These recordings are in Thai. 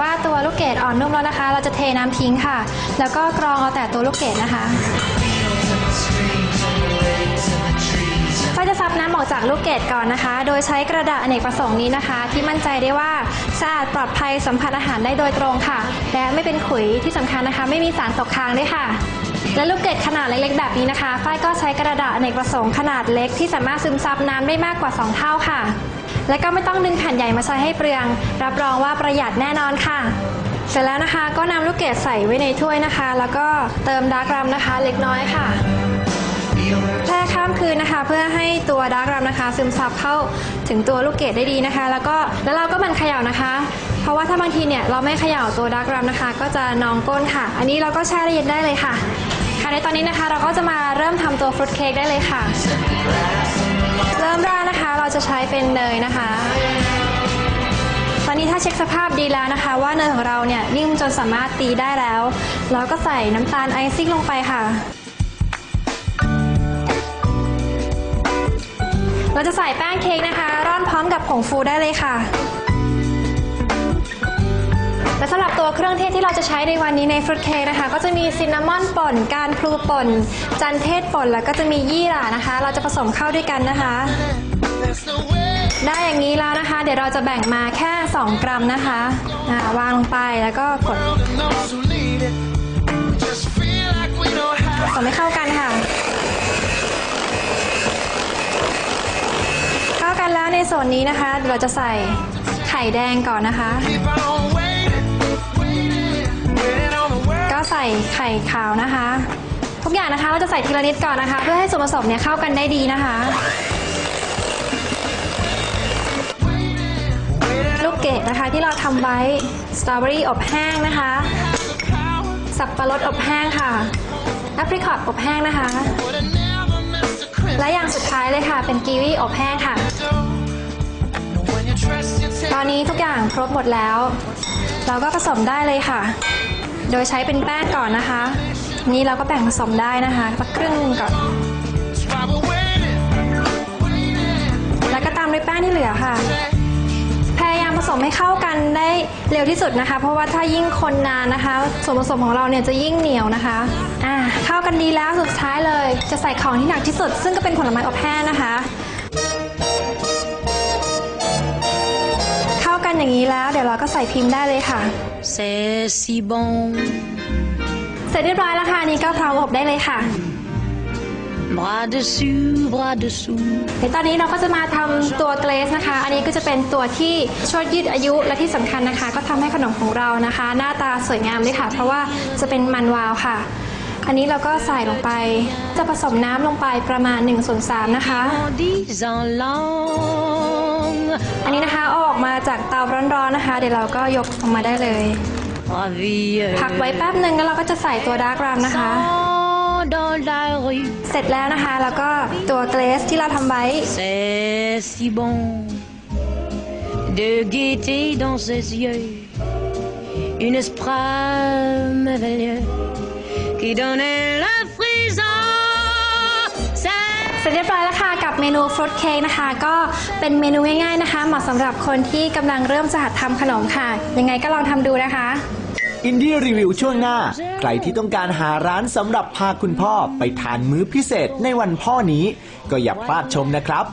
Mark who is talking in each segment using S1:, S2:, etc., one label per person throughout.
S1: ว่าตัวลูกเกดอ่อนนุ่มแล้วนะคะ เราจะเทน้ำทิ้งค่ะ แล้วก็กรองเอาแต่ตัวลูกเกดนะคะก็จะซับน้ำออกจากลูกเกดก่อนนะคะ โดยใช้กระดาษอเนกประสงค์นี้นะคะ ที่มั่นใจได้ว่าสะอาดปลอดภัยสัมผัสอาหารได้โดยตรงค่ะ และไม่เป็นขุยที่สำคัญนะคะ ไม่มีสารตกค้างด้วยค่ะ และลูกเกดขนาดเล็กๆ แบบนี้นะคะฝ้ายก็ใช้กระดาษอเนกประสงค์ขนาดเล็กที่สามารถซึมซับน้ำได้มากกว่า 2 เท่าค่ะ และก็ไม่ต้องดึงแผ่นใหญ่มาใช้ให้เปลือง รับรองว่าประหยัดแน่นอนค่ะ เสร็จแล้วนะคะก็นำลูกเกดใส่ไว้ในถ้วยนะคะ แล้วก็เติมดาร์กรัมนะคะ เล็กน้อยค่ะแช่ข้ามคืนนะคะ เพื่อให้ตัวดาร์กรัมนะคะ ซึมซับเข้าถึงตัวลูกเกดได้ดีนะคะ แล้วก็แล้วเราก็มันเขย่านะคะ เพราะว่าถ้าบางทีเนี่ยเราไม่เขย่าตัวดาร์กรัมนะคะ ก็จะนองก้นค่ะ อันนี้เราก็แช่เย็นได้เลยค่ะค่ะในตอนนี้นะคะเราก็จะมาเริ่มทำตัวฟรุตเค้กได้เลยค่ะ จะใช้เป็นเนยนะคะ ตอนนี้ถ้าเช็คสภาพดีแล้วนะคะ ว่าเนยของเราเนี่ยนิ่มจนสามารถตีได้แล้ว เราก็ใส่น้ำตาลไอซิ่งลงไปค่ะ เราจะใส่แป้งเค้กนะคะ ร่อนพร้อมกับผงฟูได้เลยค่ะและสำหรับตัวเครื่องเทศที่เราจะใช้ในวันนี้ในฟรุตเค้กนะคะ ก็จะมีซินนามอนป่น การพลูป่น จันเทศป่น แล้วก็จะมียี่หร่านะคะ เราจะผสมเข้าด้วยกันนะคะ ได้อย่างนี้แล้วนะคะ เดี๋ยวเราจะแบ่งมาแค่ 2 กรัมนะคะาวางลงไปแล้วก็กดผสมให้เข้ากันค่ะ เข้ากันแล้วในส่วนนี้นะคะเดี๋ยวเราจะใส่ไข่แดงก่อนนะคะ ก็ใส่ไข่ขาวนะคะ ทุกอย่างนะคะเราจะใส่ทีละนิดก่อนนะคะ เพื่อให้ส่วนผสมเนี่ยเข้ากันได้ดีนะคะ ลูกเกดนะคะที่เราทำไว้สตรอเบอรี่อบแห้งนะคะ สับปะรดอบแห้งค่ะแอปริคอตอบแห้งนะคะ และอย่างสุดท้ายเลยค่ะ เป็นกีวีอบแห้งค่ะ ตอนนี้ทุกอย่างครบหมดแล้ว เราก็ผสมได้เลยค่ะ โดยใช้เป็นแป้งก่อนนะคะ นี่เราก็แบ่งผสมได้นะคะสักครึ่งนึงก่อนแล้วก็ตามด้วยแป้งที่เหลือค่ะ สมให้เข้ากันได้เร็วที่สุดนะคะ เพราะว่าถ้ายิ่งคนนานนะคะ ส่วนผสมของเราเนี่ยจะยิ่งเหนียวนะคะอ่าเข้ากันดีแล้วสุดท้ายเลย จะใส่ของที่หนักที่สุด ซึ่งก็เป็นผลไม้อบแห้งนะคะ เข้ากันอย่างนี้แล้วเดี๋ยวเราก็ใส่พิมพ์ได้เลยค่ะ
S2: C'est si bon.
S1: เสร็จเรียบร้อยแล้วค่ะอันนี้ก็พร้อมอบได้เลยค่ะ
S2: Bras dessus, bras dessous.
S1: เดี๋ยวตอนนี้เราก็จะมาทำตัวเกรสนะคะ อันนี้ก็จะเป็นตัวที่ช่วยยืดอายุและที่สำคัญนะคะ ก็ทำให้ขนมของเรานะคะ หน้าตาสวยงามด้วยค่ะ เพราะว่าจะเป็นมันวาวค่ะ อันนี้เราก็ใส่ลงไป จะผสมน้ำลงไปประมาณ1ส่วน3นะคะ
S2: En disant langue.
S1: อันนี้นะคะเอาออกมาจากเตาร้อนๆนะคะ เดี๋ยวเราก็ยกออกมาได้เลย
S2: Ravilleuse.
S1: พักไว้แป๊บหนึ่งแล้วเราก็จะใส่ตัวดาร์กรามนะคะ
S2: Dans la rue.
S1: เสร็จแล้วนะคะ แล้วก็ตัวเกรสที่เราทำไว้
S2: C'est si bon de gaieté dans ses yeux, une esprit merveilleux qui donnait la frisson. C'est
S1: เสร็จเรียบร้อยแล้วค่ะกับเมนูฟรุตเค้กนะคะ ก็เป็นเมนูง่ายๆนะคะ เหมาะสำหรับคนที่กำลังเริ่มจะหัดทำขนมค่ะ ยังไงก็ลองทำดูนะคะ
S3: อินดี้รีวิวช่วงหน้า ใครที่ต้องการหาร้านสำหรับพาคุณพ่อไปทานมื้อพิเศษในวันพ่อนี้ ก็อย่าพลาดชมนะครับ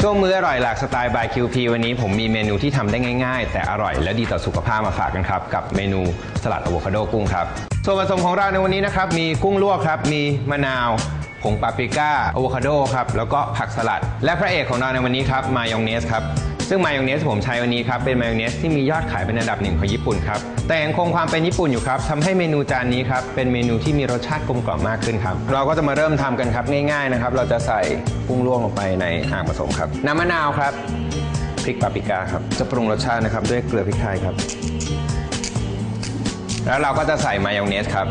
S4: ช่วงมื้ออร่อยหลากสไตล์บาย QP วันนี้ผมมีเมนูที่ทำได้ง่ายๆ แต่อร่อยและดีต่อสุขภาพมาฝากกันครับ กับเมนูสลัดอะโวคาโดกุ้งครับส่วนผสมของเราในวันนี้นะครับมีกุ้งลวกครับ มีมะนาว ผงปาปริก้าอะโวคาโดครับแล้วก็ผักสลัด และพระเอกของเราในวันนี้ครับมายองเนสครับซึ่งมายองเนสผมใช้วันนี้ครับเป็นมายองเนสที่มียอดขายเป็นอันดับหนึ่งของญี่ปุ่นครับแต่ยังคงความเป็นญี่ปุ่นอยู่ครับทำให้เมนูจานนี้ครับเป็นเมนูที่มีรสชาติกลมกล่อมมากขึ้นครับเราก็จะมาเริ่มทำกันครับง่ายๆนะครับเราจะใส่กุ้งลวกลงไปในอ่างผสมครับน้ำมะนาวครับพริกปาปริก้าครับจะปรุงรสชาตินะครับด้วยเกลือพริกไทยครับ แล้วเราก็จะใส่มายองเนสครับ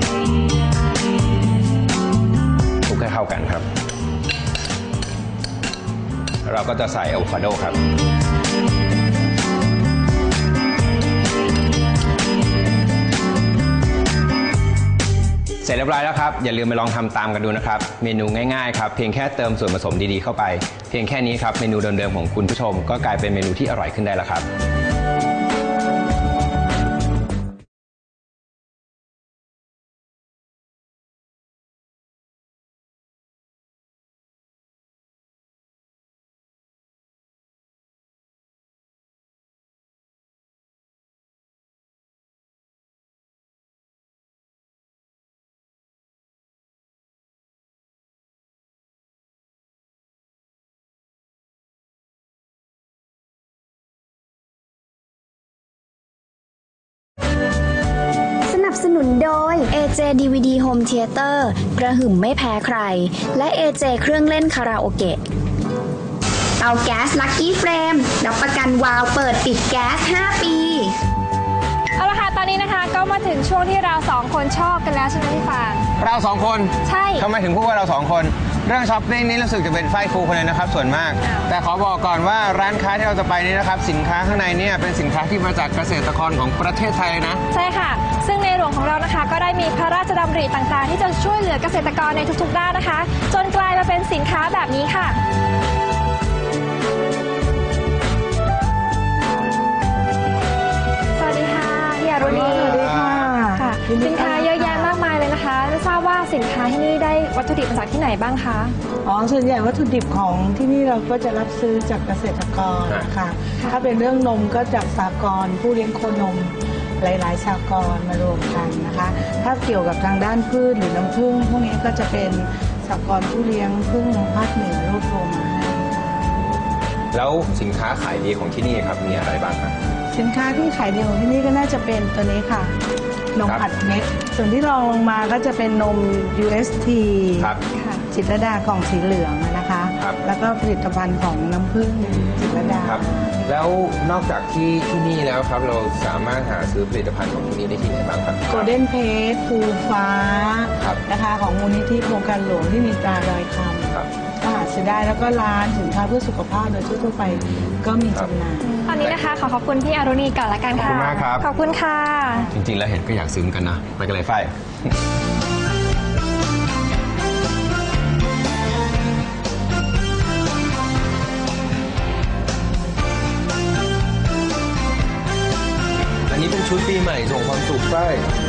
S4: ให้เข้ากันครับ เราก็จะใส่อะโวคาโดครับเสร็จเรียบร้อยแล้วครับ อย่าลืมไปลองทำตามกันดูนะครับ เมนูง่ายๆครับเพียงแค่เติมส่วนผสมดีๆเข้าไป เพียงแค่นี้ครับ เมนูเดิมๆของคุณผู้ชม ก็กลายเป็นเมนูที่อร่อยขึ้นได้แล้วครับ
S5: นับสนุนโดย AJ DVD Home Theater กระหึ่มไม่แพ้ใคร และ AJ เครื่องเล่นคาราโอเกะเตาแก๊สลักกี้เฟรมรับประกันวาล์วเปิดปิดแก๊ส 5 ปี
S1: เอาละค่ะ ตอนนี้นะคะก็มาถึงช่วงที่เราสองคนชอบกันแล้วใช่ไหมพี่ฟาง
S4: เราสองคน
S1: ใช่
S4: ทำไมถึงพูดว่าเราสองคน เรื่องช้อปปิ้งนี่รู้สึกจะเป็นไฟฟูคนเลยนะครับส่วนมาก แต่ขอบอกก่อนว่าร้านค้าที่เราจะไปนี่นะครับ สินค้าข้างในเนี่ยเป็นสินค้าที่มาจากเกษตรกรของประเทศไทยเลยนะ
S1: ใช่ค่ะ ซึ่งในหลวงของเรานะคะก็ได้มีพระราชดำริต่างๆ ที่จะช่วยเหลือเกษตรกรในทุกๆด้านนะคะ จนกลายมาเป็นสินค้าแบบนี้ค่ะสวัสดีค่ะพี่อรุณี
S6: สวัสดีค่ะ
S1: ค่ะ
S6: ยินดี
S1: สินค้า บว่าสินค้าที่นี่ได้วัตถุดิบมาจากที่ไหนบ้างคะ
S6: อ๋อ ส่วนใหญ่วัตถุดิบของที่นี่เราก็จะรับซื้อจากเกษตรกรค่ะ ถ้าเป็นเรื่องนมก็จากสากรณ์ผู้เลี้ยงโคนม หลาย ๆ สากรณ์มารวมกันนะคะ ถ้าเกี่ยวกับทางด้านพืชหรือน้ำผึ้งพวกนี้ก็จะเป็นสากรณ์ผู้เลี้ยงผึ้งภาคเหนือรวบรวมมาให้ค่ะ
S4: แล้วสินค้าขายดีของที่นี่ครับมีอะไรบ้างครับ
S6: สินค้าที่ขายดีของที่นี่ก็น่าจะเป็นตัวนี้ค่ะ นม
S4: ครับ
S6: อัดเม็ด ส่วนที่รองลงมาก็จะเป็นนม UST
S4: ครับ
S1: ค่ะ
S6: จิตรลดากล่องสีเหลืองนะคะ
S4: ครับ
S6: แล้วก็ผลิตภัณฑ์ของน้ำผึ้งจิตรลดา
S4: ครับ แล้วนอกจากที่ที่นี่แล้วครับ เราสามารถหาซื้อผลิตภัณฑ์ของที่นี่ได้ที่ไหนบ้างครับ
S6: โกลเด้นเพจภูฟ้า
S4: ครับ
S6: นะคะ ของมูลนิธิโครงการหลวงที่มีตราดอยค
S4: ครับำ
S6: ก็หา ซื้อได้แล้วก็ร้านสินค้าเพื่อสุขภาพโดยทั่วๆไปก็มีจำหน่าย
S1: ตอนนี้นะคะขอขอบคุณพี่อรุณีก่อนละกันค่ะ
S4: ขอบคุณมากครับ
S1: ขอบคุณค่ะ
S4: จริง ๆ แล้วเห็นก็อยากซื้อเหมือนกันนะ ไปกันเลยไฟอันนี้เป็นชุดปีใหม่ส่งความสุขไฟข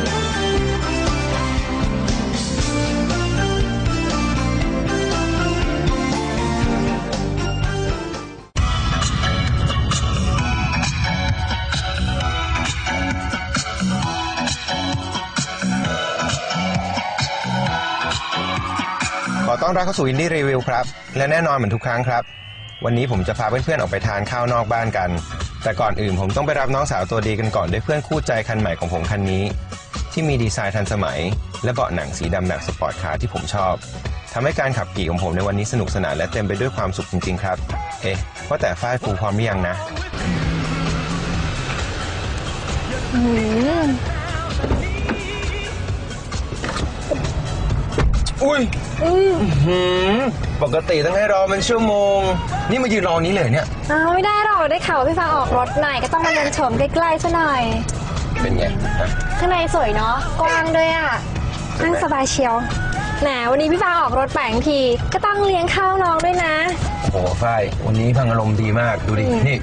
S4: อต้อนรับเข้าสู่อินดี้รีวิวครับ และแน่นอนเหมือนทุกครั้งครับ วันนี้ผมจะพาเพื่อนๆออกไปทานข้าวนอกบ้านกัน แต่ก่อนอื่นผมต้องไปรับน้องสาวตัวดีกันก่อนด้วยเพื่อนคู่ใจคันใหม่ของผมคันนี้ ที่มีดีไซน์ทันสมัย และเบาะหนังสีดำแบบสปอร์ตคาร์ที่ผมชอบทำให้การขับขี่ของผมในวันนี้สนุกสนานและเต็มไปด้วยความสุขจริงๆครับ เอ๊ะว่าแต่ฝ้ายฟูพร้อมหรือยังนะ อุ้ยอื้อหือปกติต้องให้รอเป็นชั่วโมง นี่มายืนรอนี้เลยเนี่ย
S1: อ้าวไม่ได้หรอกได้ข่าวว่าพี่ฟางออกรถหน่อยก็ต้องมาเดินชมใกล้ๆซะหน่อย
S4: เป็นไงฮะ
S1: ข้างในสวยเนาะกว้างด้วยอะนั่งสบายเชียวแหมวันนี้พี่ฟางออกรถแปลงทีก็ต้องเลี้ยงข้าวน้องด้วยนะ
S4: โอ้โหฝ้ายวันนี้พังอารมณ์ดีมากดูดิ นี่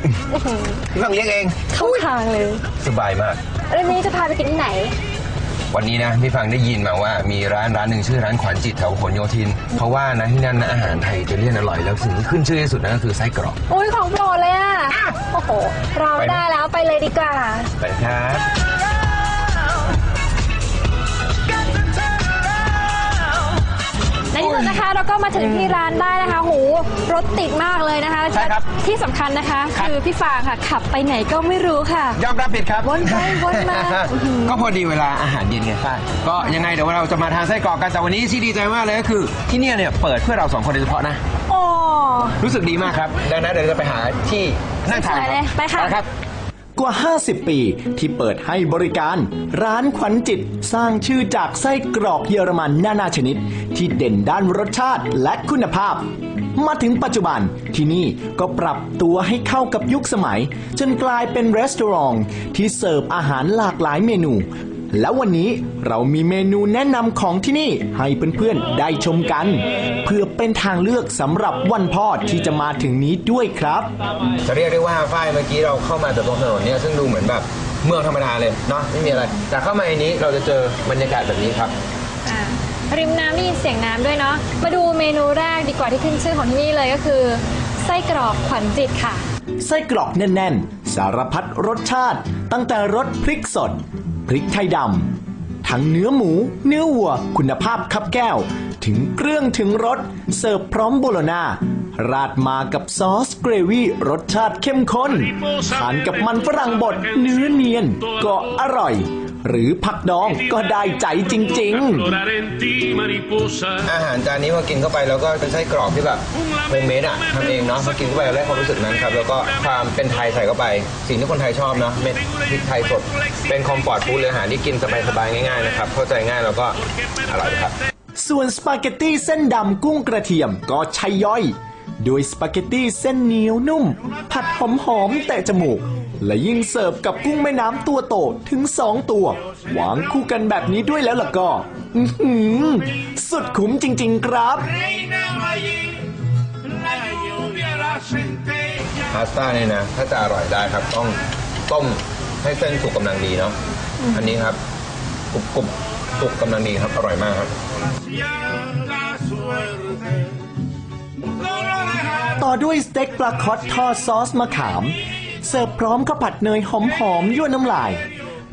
S4: พี่พังเลี้ยงเอง
S1: เข้าทางเลย
S4: สบายมาก
S1: แล้วนี้จะพาไปกินที่ไหน
S4: วันนี้นะพี่ฟังได้ยินมาว่ามีร้านร้านหนึ่งชื่อร้านขวัญจิตแถวผลโยธินเพราะว่านะที่นั่นนะอาหารไทยอิตาเลียนอร่อยแล้วสิ่งที่ขึ้นชื่อที่สุดนั่นก็คือไส้กรอก
S1: อุ้ยของโปรดเลยอะโอ้โหรอไม่ได้แล้วไปเลยดีกว่า
S4: ไปครับ
S1: มาถึงที่ร้านได้นะคะหูรถติดมากเลยนะคะ
S4: ใช่ครับ
S1: ที่สำคัญนะคะคือพี่ฟางค่ะ ขับไปไหนก็ไม่รู้ค่ะ
S4: ยอมรับผิดครับ
S1: วนไปวนมา
S4: ก็พอดีเวลาอาหารเย็นไงฝ้ายก็ยังไงเดี๋ยวเราจะมาทานไส้กรอกกันแต่วันนี้ที่ดีใจมากเลยก็คือที่เนี่ยเนี่ยเปิดเพื่อเราสองคนโดยเฉพาะนะ
S1: โอ้
S4: รู้สึกดีมากครับ ดังนั้นเดี๋ยวเราจะไปหาที่นั่งทาน
S1: ไปเลยไปค่ะ
S4: ครับ
S3: กว่า 50 ปี ที่เปิดให้บริการ ร้านขวัญจิตสร้างชื่อจากไส้กรอกเยอรมันนานาชนิด ที่เด่นด้านรสชาติและคุณภาพ มาถึงปัจจุบันที่นี่ก็ปรับตัวให้เข้ากับยุคสมัย จนกลายเป็นรีสอร์ทที่เสิร์ฟอาหารหลากหลายเมนู แล้ววันนี้เรามีเมนูแนะนำของที่นี่ให้เพื่อนๆได้ชมกัน เพื่อเป็นทางเลือกสำหรับวันพ่อที่จะมาถึงนี้ด้วยครับ
S4: จะเรียกได้ว่าฝ้ายเมื่อกี้เราเข้ามาจากตรงถนนเนี่ยซึ่งดูเหมือนแบบเมืองธรรมดาเลยเนาะไม่มีอะไร แต่เข้ามาในนี้เราจะเจอบรรยากาศแบบนี้ครับ
S1: อ่าริมน้ำได้ยินเสียงน้ำด้วยเนาะ มาดูเมนูแรกดีกว่าที่ขึ้นชื่อของที่นี่เลยก็คือไส้กรอกขวัญจิตค่ะ
S3: ไส้กรอกแน่น ๆ สารพัดรสชาติ ตั้งแต่รสพริกสด พริกไทยดำ ทั้งเนื้อหมู เนื้อวัว คุณภาพคับแก้ว ถึงเครื่องถึงรส เสิร์ฟพร้อมโบโลนาราดมากับซอสเกรวี่รสชาติเข้มข้นทานกับมันฝรั่งบดเนื้อเนียนก็อร่อย หรือผักดองก็ได้ใจจริงๆ
S7: Esplorare in ti mariposa
S4: อาหารจานนี้พอกินเข้าไปแล้วก็เป็นไส้กรอกที่แบบโฮมเมดอะทำเองเนาะพอกินเข้าไปเราได้ความรู้สึกนั้นครับ แล้วก็ความเป็นไทยใส่เข้าไป สิ่งที่คนไทยชอบเนาะเม็ดพริกไทยสด เป็นคอมฟอร์ตฟู้ดเลยอาหารที่กินสบายๆง่ายๆนะครับเข้าใจง่ายแล้วก็อร่อยครับ
S3: ส่วนสปาเกตตี้เส้นดำกุ้งกระเทียมก็ใช่ย่อย โดยสปาเกตตี้เส้นเหนียวนุ่ม ผัดหอมหอมๆแต่จมูก และยิ่งเสิร์ฟกับกุ้งแม่น้ำตัวโตถึง2ตัววางคู่กันแบบนี้ด้วยแล้วล่ะก็อื้อหือสุดคุ้มจริง ๆ ครับ
S7: Reina Maggi La lluvia la centella
S4: พาสต้าเนี่ยนะ ถ้าจะอร่อยได้ครับ ต้องต้มให้เส้นสุกกำลังดีเนาะอันนี้ครับกรุบกรุบสุกกำลังดีครับ อร่อยมากครับ
S7: ya la suerte No lo dejaré
S3: ต่อด้วยสเต็กปลาคอตทอดซอสมะขาม เสิร์ฟพร้อมข้าวผัดเนยหอมๆยั่วน้ำลาย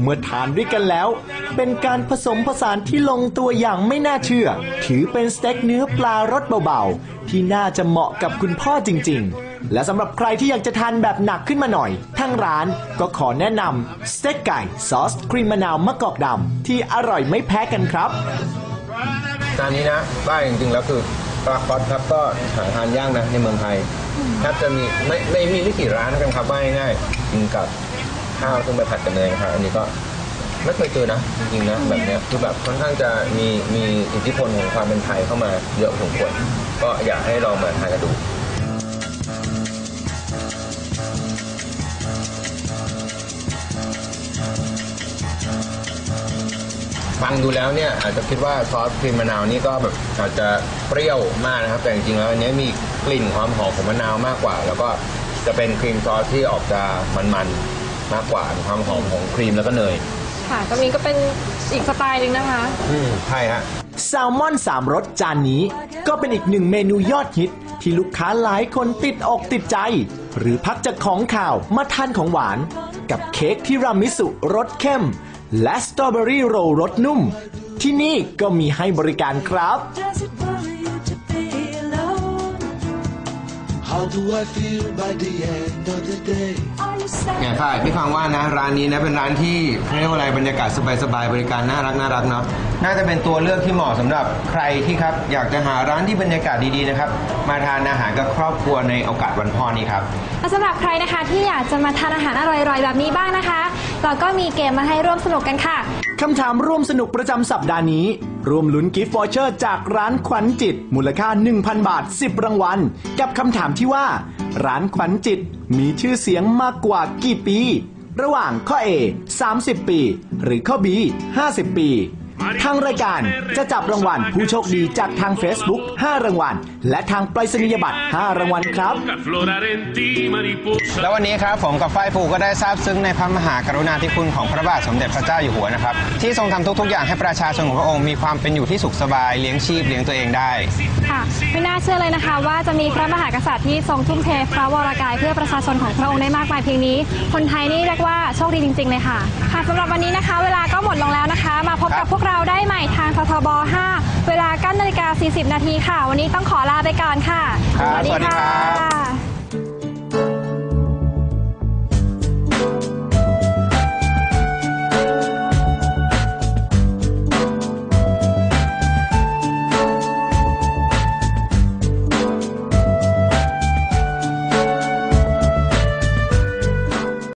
S3: เมื่อทานด้วยกันแล้ว เป็นการผสมผสานที่ลงตัวอย่างไม่น่าเชื่อ ถือเป็นสเต็กเนื้อปลารสเบาๆ ที่น่าจะเหมาะกับคุณพ่อจริง ๆ และสำหรับใครที่อยากจะทานแบบหนักขึ้นมาหน่อย ทางร้านก็ขอแนะนำสเต็กไก่ซอสครีมมะนาวมะกอกดำที่อร่อยไม่แพ้กันครับ
S4: จานนี้นะบ้าจริงๆแล้วคือปลาคอสครับก็หาทานยากนะในเมืองไทย แทบจะมีไม่ไม่มีไม่กี่ร้านนะครับบ้าง่ายๆกินกับข้าวซึ่งไปผัดกับเนยนะครับอันนี้ก็ไม่เคยเจอนะจริงๆนะแบบเนี้ยคือแบบค่อนข้างจะมีมีอิทธิพลของความเป็นไทยเข้ามาเยอะพอสมควรก็อยากให้ลองมาทานกันดูฟังดูแล้วเนี่ยอาจจะคิดว่าซอสครีมมะนาวนี่ก็แบบอาจจะเปรี้ยวมากนะครับ แต่จริงๆแล้วอันนี้มี กลิ่นความหอมของมะนาวมากกว่า แล้วก็จะเป็นครีมซอสที่ออกจะมันๆมากกว่ามีความหอมของครีมแล้วก็เนย
S1: ค่ะก็มีก็เป็นอีกสไตล์หนึ่งนะคะ
S4: อืมใช่ฮะ
S3: แซลมอนสามรสจานนี้ ก็เป็นอีกหนึ่งเมนูยอดฮิต ที่ลูกค้าหลายคนติดอกติดใจ หรือพักจากของข่าวมาทานของหวาน กับเค้กที่รามิสุรสเข้ม และสตรอเบอรี่โรลรสนุ่ม ที่นี่ก็มีให้บริการครับ
S8: Does it
S4: เนี่ยค่ะพี่ฟังว่านะร้านนี้นะเป็นร้านที่เรียกว่าอะไรบรรยากาศสบายๆบริการน่ารักน่ารักเนาะน่าจะเป็นตัวเลือกที่เหมาะสำหรับใครที่ครับอยากจะหาร้านที่บรรยากาศดีๆนะครับมาทานอาหารกับครอบครัวในโอกาสวันพ่อนี้ครับ
S1: และสำหรับใครนะคะที่อยากจะมาทานอาหารอร่อยๆ แบบนี้บ้างนะคะ เราก็มีเกมมาให้ร่วมสนุกกันค่ะ
S3: คำถามร่วมสนุกประจำสัปดาห์นี้ รวมลุ้นกิฟต์วอเชอร์จากร้านขวัญจิต มูลค่า 1,000 บาท 10 รางวัล กับคำถามที่ว่า ร้านขวัญจิตมีชื่อเสียงมากกว่ากี่ปี ระหว่างข้อ A 30 ปี หรือข้อ B 50 ปี ทางรายการจะจับรางวัลผู้โชคดีจากทาง Facebook 5 รางวัล และทางไปรษณียบัตร 5 รางวัลครับ
S7: Aflorare in ti mariposa
S4: แล้ววันนี้ครับผมกับฝ้ายฟูก็ได้ทราบซึ้งในพระมหากรุณาธิคุณของพระบาทสมเด็จพระเจ้าอยู่หัวนะครับ ที่ทรงทำทุกๆ อย่างให้ประชาชนของพระองค์มีความเป็นอยู่ที่สุขสบายเลี้ยงชีพเลี้ยงตัวเองได้
S1: ค่ะไม่น่าเชื่อเลยนะคะ ว่าจะมีพระมหากษัตริย์ที่ทรงทุ่มเทพระวรากายเพื่อประชาชนของพระองค์ได้มากมายเพียงนี้ คนไทยนี่เรียกว่าโชคดีจริงๆเลยค่ะค่ะสำหรับวันนี้นะคะ เวลาก็หมดลง กับบพวกเราได้ใหม่ทางททบ 5 เวลา9นาฬิกา40 นาทีค่ะ วันนี้ต้องขอลาไปก่อนค่ะ
S4: ครับสวัสดีครับ
S1: ค่ะ